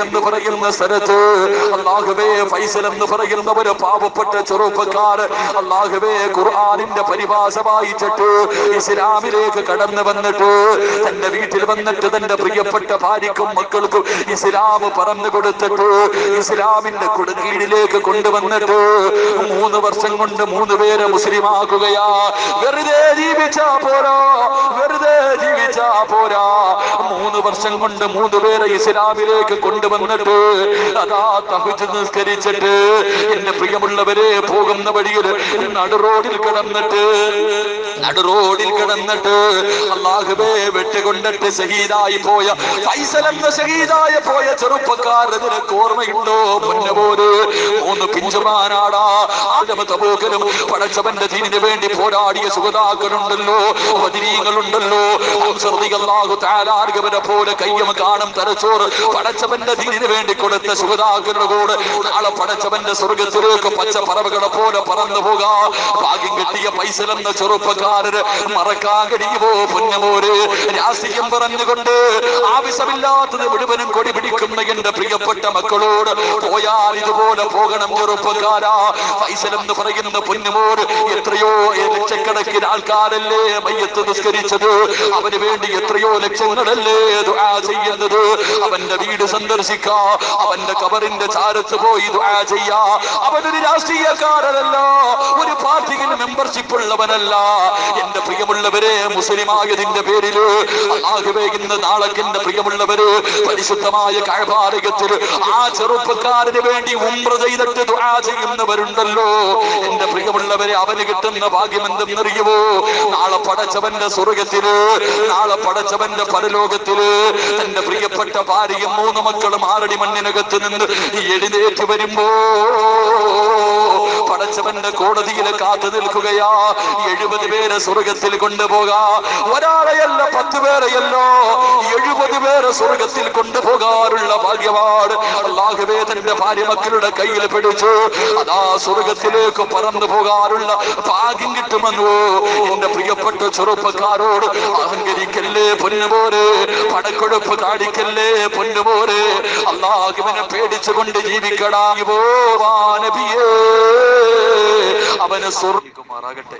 എന്ന് പറയുന്ന സ്ഥലത്ത് അള്ളാഹുവേ ഫൈസൽ എന്ന് പറയുന്ന ഒരു പാവപ്പെട്ട ചെറുപ്പക്കാർ അള്ളാഹുവേ ഖുർആാനിന്റെ പരിഭാഷ വായിച്ചിട്ട് ഇസ്ലാമിലേക്ക് കടന്നു വന്നിട്ട് തന്റെ വീട്ടിൽ വന്നിട്ട് തന്റെ പ്രിയപ്പെട്ട ഭാര്യക്കും മക്കൾക്കും ഇസ്ലാം പറഞ്ഞു കൊടുത്തിട്ട് ഇസ്ലാമിന്റെ കൊടുക്കീടിലേക്ക് കൊണ്ടുവന്നിട്ട് മൂന്ന് വർഷം കൊണ്ട് മൂന്ന് പേരെ മുസ്ലിമാക്കുകയാ. വെറുതെ ജീവിച്ചാ പോരാ വെറുതെ ജീവിച്ചാ പോരാ. മൂന്ന് വർഷം കൊണ്ട് മൂന്ന് പേരെ ഇസ്ലാമിലേക്ക് കൊണ്ടുവന്നിട്ട് അതാ തഹജ് നിസ്കരിച്ചിട്ട് എന്റെ പ്രിയമുള്ളവരെ പോകുന്ന വഴിയിൽ നടു റോഡിൽ കിടന്നിട്ട് നടു റോഡിൽ കിടന്നിട്ട് അള്ളാഹുബേ വെട്ടുകൊണ്ടിട്ട് ഷഹീദായി പോയ ഫൈസൽ എന്ന ഷഹീദായി പോയ ചെറുപ്പക്കാരതിന് നിനക്ക് ഓർമ്മയുണ്ടോ? പൊന്നപോര് മൂന്ന് പിഞ്ചുമാനാടാ ആദമതപോകലും പടച്ചവന്റെ ദീനിന് വേണ്ടി പോരാടിയ സുഗതാക്കളുണ്ടല്ലോ വതിരീങ്ങളുണ്ടല്ലോ അള്ളാഹു താലാർഗവനെ പോലെ കയ്യും കാണും തലച്ചോറ് പടച്ചവന്റെ ദീനിന് വേണ്ടി കൊടുത്ത സുഗതാക്കളുടെ കൂടെ നാളെ പടച്ചവന്റെ സ്വർഗത്തിലേക്ക് പച്ച പറവുകളെ പോലെ പറന്നു പോകാം. ഭാഗ്യം കിട്ടിയ പൈസലെന്ന ചെറുപ്പക്കാരന് മറക്കാൻ കഴിയുമോ പൊന്നമോര്? രാഷ്ട്രീയം പറഞ്ഞുകൊണ്ട് ആവശ്യമില്ലാത്തത് മുഴുവനും കൊടി പിടിക്കുന്ന എന്റെ പ്രിയപ്പെട്ട മക്കളോട് പോയാൽ ഇതുപോലെ പോകണം ചെറുപ്പക്കാരാ. എന്ന് പറയുന്ന പൊന്നുമോർ എത്രയോ ലക്ഷക്കണക്കിന് ആൾക്കാരല്ലേ മയ്യത്ത് നിസ്കരിച്ചത്? അവന് വേണ്ടി എത്രയോ ലക്ഷങ്ങളല്ലേ ദുആ ചെയ്യുന്നത്. അവന്റെ വീട് സന്ദർശിക്ക. അവന്റെ കബറിന്റെ ചാരത്ത് പോയി ദുആ ചെയ്യാ. അവനൊരു രാഷ്ട്രീയക്കാരനല്ല. ഒരു പാർട്ടിയിൽ മെമ്പർഷിപ്പ് ഉള്ളവനല്ല. എന്റെ പ്രിയമുള്ളവരെ മുസ്ലിമായതിന്റെ പേരിൽ ആകെ ഇന്ന് നാളെ പ്രിയമുള്ളവര് പരിശുദ്ധമായ കഴപാരകത്തിൽ ആ ചെറുപ്പക്കാരന് വേണ്ടി ഉംറ ചെയ്തിട്ട് ദുആ ചെയ്യുന്നവരുണ്ടല്ലോ. എന്റെ പ്രിയമുള്ളവരെ അവന് കിട്ടുന്ന ഭാഗ്യം എന്തെന്നറിയുമോ നാളെ പടച്ചവന്റെ സ്വർഗത്തിൽ നാളെ പടച്ചവന്റെ പരലോകത്തിൽ തന്റെ പ്രിയപ്പെട്ട ഭാര്യയും മൂന്ന് മക്കളും ആറടി മണ്ണിനകത്ത് നിന്ന് എഴുന്നേറ്റ് വരുമ്പോ പടച്ചവന്റെ കോടതിയിൽ കാത്തു നിൽക്കുകയാ. എഴുപത് പേരെ സ്വർഗത്തിൽ കൊണ്ടുപോകാ. ഒരാളെയല്ല പത്ത് പേരെയല്ലോ. എഴുപത് പേരെ സ്വർഗത്തിൽ കൊണ്ടുപോകാറുള്ള ഭാഗ്യമാണ് അള്ളാഹുബേ തന്റെ ഭാര്യ മക്കളുടെ കയ്യിൽ പിടിച്ചു. അതാ സ്വർഗത്തിലേക്ക് പറന്നു പോകാറുള്ള ഭാഗ്യം കിട്ടുമെന്നോ എന്റെ പ്രിയപ്പെട്ട ചെറുപ്പക്കാരോട് അഹങ്കരിക്കല്ലേ പൊന്നുപോലെ പടക്കൊടുപ്പ് കാണിക്കല്ലേ പൊന്നുപോലെ അള്ളാഹുവിനെ പേടിച്ചുകൊണ്ട് ജീവിക്കടാ. പോവാനബിയേ അവന് സ്വർഗമാറാകട്ടെ